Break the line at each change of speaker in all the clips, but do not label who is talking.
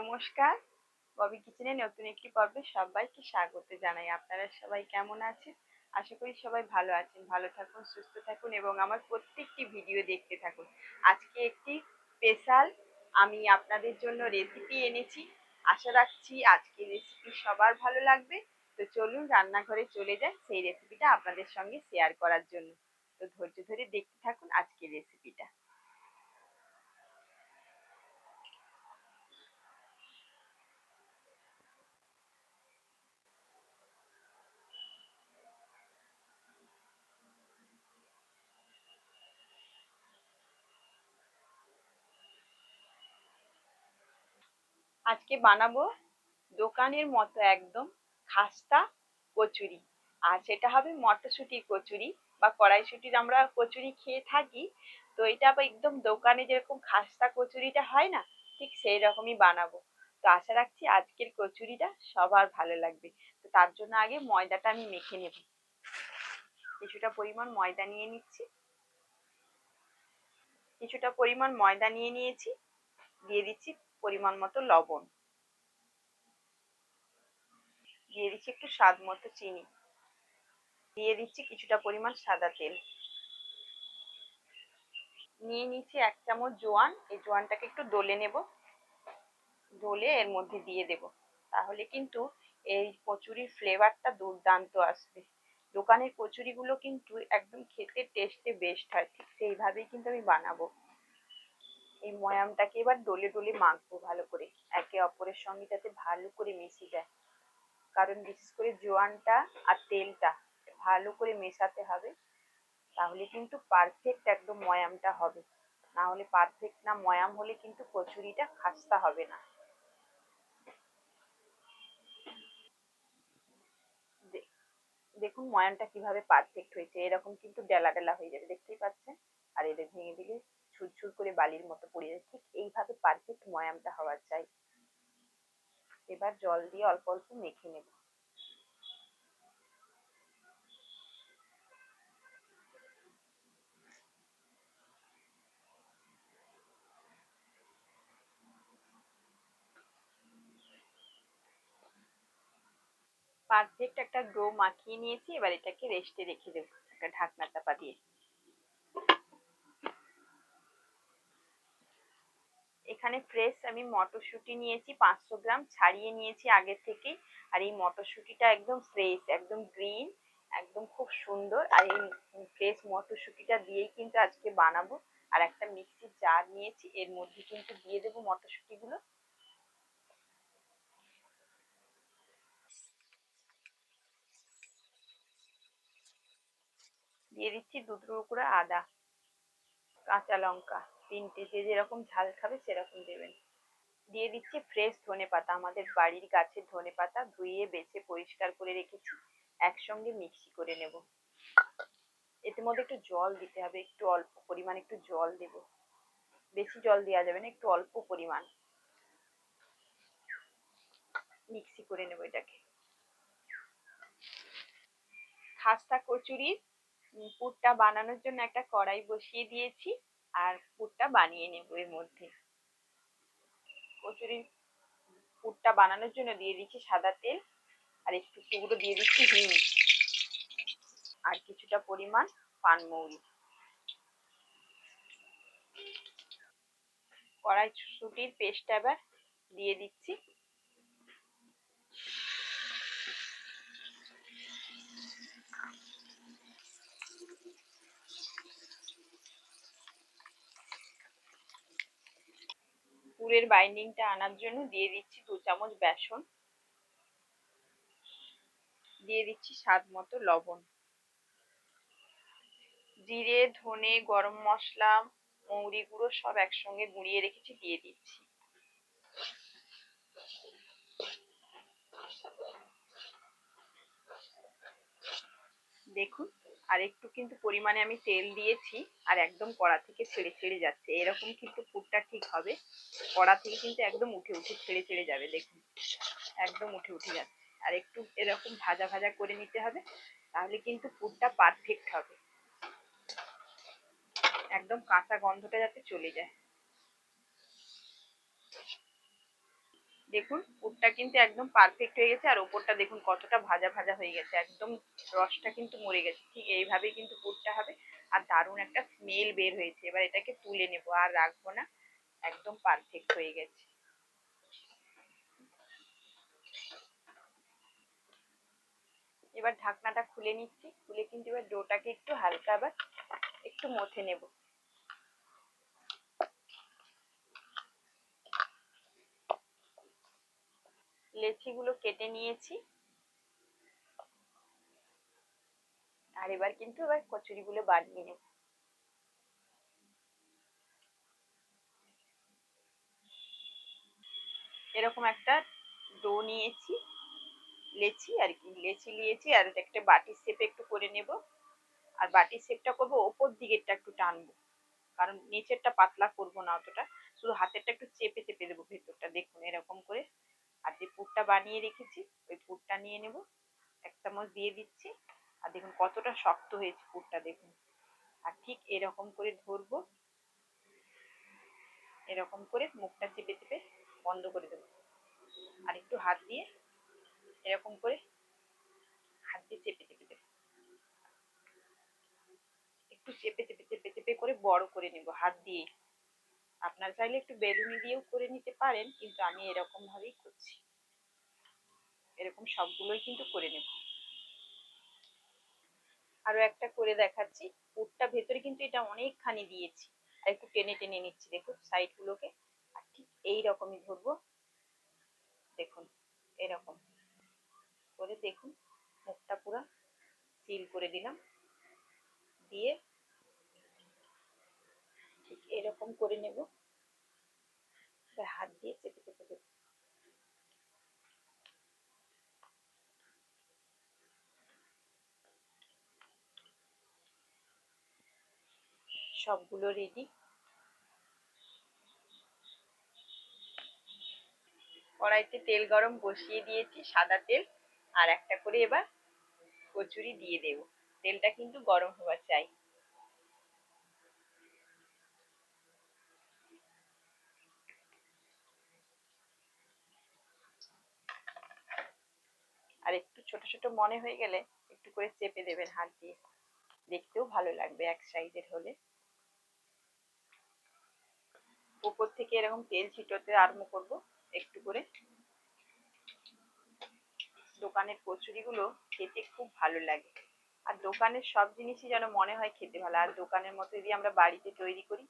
নমস্কার। ববি কিচেনে নতুন একটি পর্বে সবাইকে স্বাগত জানাই। আপনারা সবাই কেমন আছেন? আশা করি সবাই ভালো আছেন। ভালো থাকুন, সুস্থ থাকুন এবং আমার প্রত্যেকটি ভিডিও দেখতে থাকুন। আজকে একটি স্পেশাল আমি আপনাদের জন্য রেসিপি এনেছি। আশা রাখছি আজকে রেসিপি সবার ভালো লাগবে। তো চলুন রান্নাঘরে চলে যাই সেই রেসিপিটা আপনাদের সঙ্গে শেয়ার করার জন্য। তো ধৈর্য ধরে দেখতে থাকুন আজকের রেসিপিটা আজকে বানাবো দোকানের মতো একদম খাস্তা কচুরি। আর সেটা হবে মটরশুঁটি কচুরি বা কড়াইশুঁটির আমরা কচুরি খেয়ে থাকি। তো এটা আবার একদম দোকানে যেরকম খাস্তা কচুরিটা হয় না, ঠিক সেই রকমই বানাবো। তো আশা রাখছি আজকের কচুরিটা সবার ভালো লাগবে। তো তার জন্য আগে ময়দাটা আমি মেখে নেব। কিছুটা পরিমাণ ময়দা নিয়ে নিচ্ছি। কিছুটা পরিমাণ ময়দা নিয়ে নিয়েছি। দিয়ে দিচ্ছি পরিমাণ মতো লবণ। দিয়ে দিচ্ছি একটু স্বাদ মতো চিনি। দিয়ে দিচ্ছি কিছুটা পরিমাণ সাদা তেল। নিয়ে নিচ্ছি এক চামচ জোয়ান। এই জোয়ানটাকে একটু দলে নেব। দলে এর মধ্যে দিয়ে দেব। তাহলে কিন্তু এই কচুরির ফ্লেভারটা দুর্দান্ত আসবে। দোকানের কচুরিগুলো কিন্তু একদম খেতে টেস্টে বেস্ট হয়। ঠিক সেইভাবেই কিন্তু আমি বানাবো। এই ময়ামটাকে এবার ডলে ডলে মাখবো ভালো করে। একে অপরের সঙ্গে যাতে ভালো করে মিশে যায়। কারণ বিশেষ করে জোয়ানটা আর তেলটা ভালো করে মেশাতে হবে, তাহলে কিন্তু পারফেক্ট একদম ময়ামটা হবে। না হলে পারফেক্ট না ময়াম হলে কিন্তু কচুরিটা খাস্তা হবে না। দেখুন ময়ামটা কীভাবে পারফেক্ট হয়েছে। এরকম কিন্তু ডেলা ডেলা হয়ে যাবে, দেখতেই পাচ্ছেন? আর এদের ভেঙে দিলে ছুরছুর করে বালির মতো পড়ে যায় ঠিক এইভাবে পারফেক্ট ময়ামটা হওয়া চাই। এবার জল দিয়ে অল্প অল্প মেখে নেব। পারফেক্ট একটা ডো মাখিয়ে নিয়েছি। এবার এটাকে রেস্টে রেখে দেবো। একটা ঢাকনা চাপা দিয়ে। এখানে ফ্রেশ আমি মটরশুঁটি নিয়েছি, পাঁচশো গ্রাম ছাড়িয়ে নিয়েছি আগে থেকে আর এই মটরশুঁটিটা একদম ফ্রেশ একদম গ্রিন একদম খুব সুন্দর। আর এই ফ্রেশ মটরশুঁটিটা দিয়েই কিন্তু আজকে বানাবো। আর একটা মিক্সির জার নিয়েছি, এর মধ্যে কিন্তু দিয়ে দেবো মটরশুঁটিগুলো। দিয়ে দিচ্ছি দুটো টুকরো আদা, কাঁচা লঙ্কা। তিনটে যে যেরকম ঝাল খাবে সেরকম দেবেন। দিয়ে দিচ্ছি ফ্রেশ ধনে পাতা আমাদের বাড়ির গাছের ধনে পাতা ধুয়ে, বেছে, পরিষ্কার করে রেখেছি। একসঙ্গে মিক্সি করে নেব। এতে মধ্যে একটু জল দিতে হবে, একটু অল্প পরিমাণ একটু জল দেব। বেশি জল দেওয়া যাবে না, একটু অল্প পরিমাণ। মিক্সি করে নেব এটাকে। খাস্তা কচুরির পুরটা বানানোর জন্য একটা কড়াই বসিয়ে দিয়েছি। আর পুরটা বানিয়ে নেব এর মধ্যে। কচুরির পুরটা বানানোর জন্য দিয়ে দিচ্ছি সাদা তেল আর একটু টুকরো দিয়ে দিচ্ছি হিং আর কিছুটা পরিমাণ পানমৌরি কড়াইশুটির পেস্টটা এবার দিয়ে দিচ্ছি। পুরের বাইন্ডিংটা আনার জন্য দিয়ে দিচ্ছি দু চামচ বেসন। দিয়ে দিচ্ছি স্বাদ মতো লবণ। জিরে, ধনে, গরম মশলা, মৌরি গুঁড়ো সব একসঙ্গে গুঁড়িয়ে রেখেছি, দিয়ে দিচ্ছি। দেখুন আর একটু কিন্তু পরিমাণে আমি তেল দিয়েছি আর একদম কড়া থেকে ছেড়ে ছেড়ে যাচ্ছে। এরকম কিন্তু পুরটা ঠিক হবে। কড়া থেকে কিন্তু একদম উঠে উঠে, ছেড়ে ছেড়ে যাবে দেখুন। একদম উঠে উঠে যাচ্ছে। আর একটু এরকম ভাজা ভাজা করে নিতে হবে, তাহলে কিন্তু পুরটা পারফেক্ট হবে। একদম কাঁচা গন্ধটা যাতে চলে যায়। দেখুন, পুরটা কিন্তু একদম পারফেক্ট হয়ে গেছে আর ওপরটা দেখুন কতটা ভাজা ভাজা হয়ে গেছে, একদম রসটা কিন্তু মরে গেছে। ঠিক এইভাবেই কিন্তু পুরটা হবে আর দারুণ একটা স্মেল বের হয়েছে। এবার এটাকে তুলে নেব আর রাখব না, একদম পারফেক্ট হয়ে গেছে। এবার ঢাকনাটা খুলে নিচ্ছি, খুলে কিন্তু এবার ডোটাকে একটু হালকা আবার একটু মথে নেব। লেচিগুলো কেটে নিয়েছি। আর এবার কিন্তু এবার কচুরিগুলো বানিয়ে নেব। এরকম একটা ডো নিয়েছি, লেচি আর কি, লেচি নিয়েছি আর একটা বাটির শেপে একটু করে নেব। আর বাটির শেপটা করব ওপর দিকেরটা একটু টানবো, কারণ নিচেরটা পাতলা করব না অতটা, শুধু হাতেরটা একটু চেপে চেপে দেবো ভেতরটা দেখুন এরকম করে আর যে পুরটা বানিয়ে রেখেছি, ওই পুরটা নিয়ে নেব, এক চামচ দিয়ে দিচ্ছি, আর দেখুন কতটা শক্ত হয়েছে পুরটা দেখুন। আর ঠিক এরকম করে ধরবো, এরকম করে মুখটা চেপে চেপে বন্ধ করে দেবো। আর একটু হাত দিয়ে এরকম করে হাত দিয়ে চেপে চেপে দেবো। একটু চেপে চেপে চেপে চেপে করে বড় করে নেব হাত দিয়ে। আপনার চাইলে একটু বেলুনি দিয়েও করে নিতে পারেন, কিন্তু আমি এরকম ভাবেই করছি। এরকম সবগুলোই কিন্তু করে নেব। আরও একটা করে দেখাচ্ছি। উটটা ভেতরে কিন্তু এটা অনেকখানি দিয়েছি। আর একটু টেনে টেনে নিচ্ছি, দেখুন সাইড গুলোকে আর ঠিক এই রকমই ধরবো। দেখুন, এরকম। করে দেখুন, মুখটা পুরো সিল করে দিলাম। দিয়ে ঠিক এরকম করে নেব। হাত দিয়ে চেপে চেপে সবগুলো রেডি কড়াইতে তেল গরম বসিয়ে দিয়েছি, সাদা তেল, আর একটা করে এবার কচুরি দিয়ে দেব। তেলটা কিন্তু গরম হওয়া চাই। আর একটু ছোট ছোট মনে হয়ে গেলে একটু করে চেপে দেবেন হাত দিয়ে। দেখতেও ভালো লাগবে এক সাইজের হলে। উপর থেকে এরকম তেল ছিটোতে আরম্ভ করব একটু করে। দোকানের কচুরিগুলো খেতে খুব ভালো লাগে। আর দোকানের সব জিনিসই যেন মনে হয় খেতে ভালো। আর দোকানের মতো যদি আমরা বাড়িতে তৈরি করি,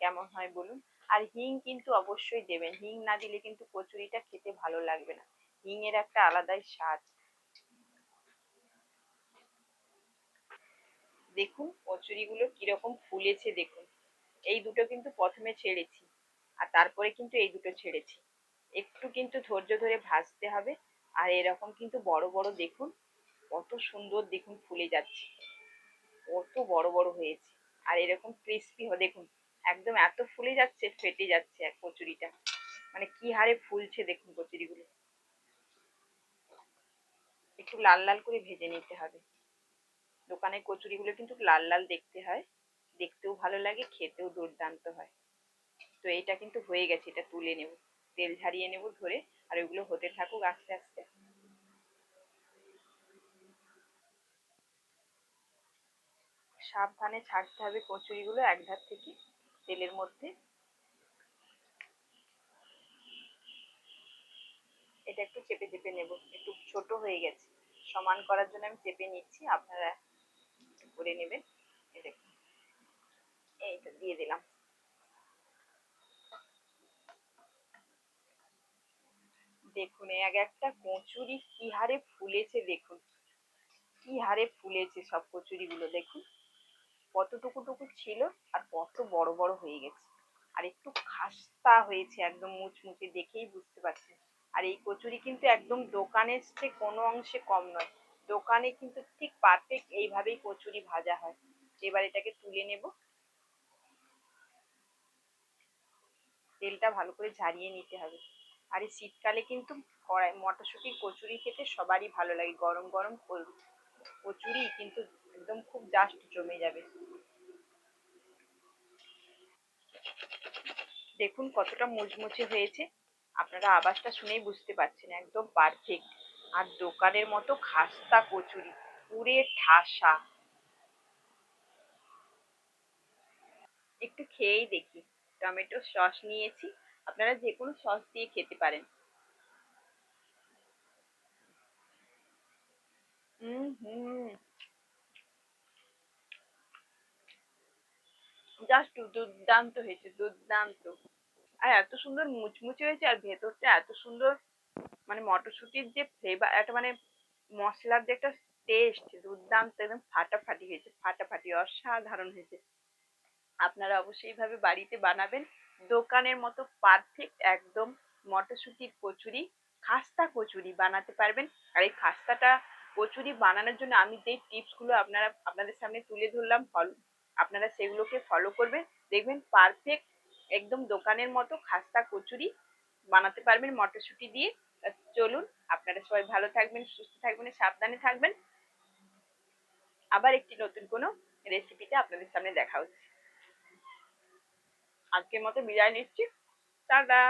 কেমন হয় বলুন। আর হিং কিন্তু অবশ্যই দেবেন। হিং না দিলে কিন্তু কচুরিটা খেতে ভালো লাগবে না। হিং এর একটা আলাদাই স্বাদ। দেখুন কচুরিগুলো কীরকম ফুলেছে দেখুন। এই দুটো কিন্তু প্রথমে ছেড়েছি। আর তারপরে কিন্তু এই দুটো ছেড়েছি। একটু কিন্তু ধৈর্য ধরে ভাজতে হবে আর এরকম কিন্তু বড় বড় দেখুন, কত সুন্দর দেখুন ফুলে যাচ্ছে। কত বড় বড় হয়েছে। আর এরকম ক্রিস্পি দেখুন, একদম এত ফুলে যাচ্ছে, ফেটে যাচ্ছে এক কচুরিটা। মানে কি হারে ফুলছে দেখুন কচুরিগুলো। একটু লাল লাল করে ভেজে নিতে হবে। দোকানের কচুরিগুলো কিন্তু লাল লাল দেখতে হয়। দেখতেও ভালো লাগে, খেতেও দুর্দান্ত হয়। তো এটা কিন্তু হয়ে গেছে, এটা তুলে নেব। তেল ঝারিয়ে নেব ধরে, আর ওগুলো হতে থাকুক আস্তে আস্তে। সাবধানে ছাড়তে হবে কচুরিগুলো এক ধার থেকে তেলের মধ্যে। এটা একটু চেপে চেপে নেব, একটু ছোট হয়ে গেছে। সমান করার জন্য আমি চেপে নিচ্ছি, আপনারা করে নেবেন। দেখুন, এইটা দিয়ে দিলাম। দেখুন এক একটা কচুরি কি হারে ফুলেছে দেখুন। কি হারে ফুলেছে সব কচুরিগুলো দেখুন। কতটুকু টুকু ছিল আর কত বড় বড় হয়ে গেছে। আর একটু খাস্তা হয়েছে একদম মুচমুচে দেখেই বুঝতে পারছেন। আর এই কচুরি কিন্তু একদম দোকানের চেয়ে কোনো অংশে কম নয়। দোকানে কিন্তু ঠিক পারফেক্ট এইভাবেই কচুরি ভাজা হয়। এবার এটাকে তুলে নেব। তেলটা ভালো করে ঝারিয়ে নিতে হবে। আর এই শীতকালে কিন্তু কড়াই মটরশুঁটির কচুরি খেতে সবারই ভালো লাগে। গরম গরম কচুরি কিন্তু একদম খুব জাস্ট জমে যাবে। দেখুন কতটা মুচমুচে হয়েছে। আপনারা আওয়াজটা শুনেই বুঝতে পারছেন, একদম পারফেক্ট আর দোকানের মতো খাস্তা কচুরি, পুরে ঠাসা। একটু খেয়েই দেখি। টমেটো সস নিয়েছি। আপনারা যে কোনো সস দিয়ে খেতে পারেন। জাস্ট দুর্দান্ত হয়েছে, দুর্দান্ত। আর এত সুন্দর মুচমুচে হয়েছে আর ভেতরটা এত সুন্দর মানে মটরশুঁটির যে ফ্লেভার একটা মানে মশলার যে একটা টেস্ট দুর্দান্ত, একদম ফাটাফাটি হয়েছে, ফাটাফাটি, অসাধারণ হয়েছে। আপনারা অবশ্যই এইভাবে বাড়িতে বানাবেন। দোকানের মতো পারফেক্ট একদম মটরশুঁটির কচুরি, খাস্তা কচুরি বানাতে পারবেন। আর এই খাস্তাটা কচুরি বানানোর জন্য আমি যে টিপসগুলো আপনারা, আপনাদের সামনে তুলে ধরলাম, ফলো, আপনারা সেগুলোকে ফলো করবেন। দেখবেন পারফেক্ট একদম দোকানের মতো খাস্তা কচুরি বানাতে পারবেন মটরশুঁটি দিয়ে। চলুন, আপনারা সবাই ভালো থাকবেন, সুস্থ থাকবেন, সাবধানে থাকবেন। আবার একটি নতুন কোনো রেসিপিতে আপনাদের সামনে দেখা হচ্ছে। আজকের মতো বিদায় নিচ্ছি। টাটা।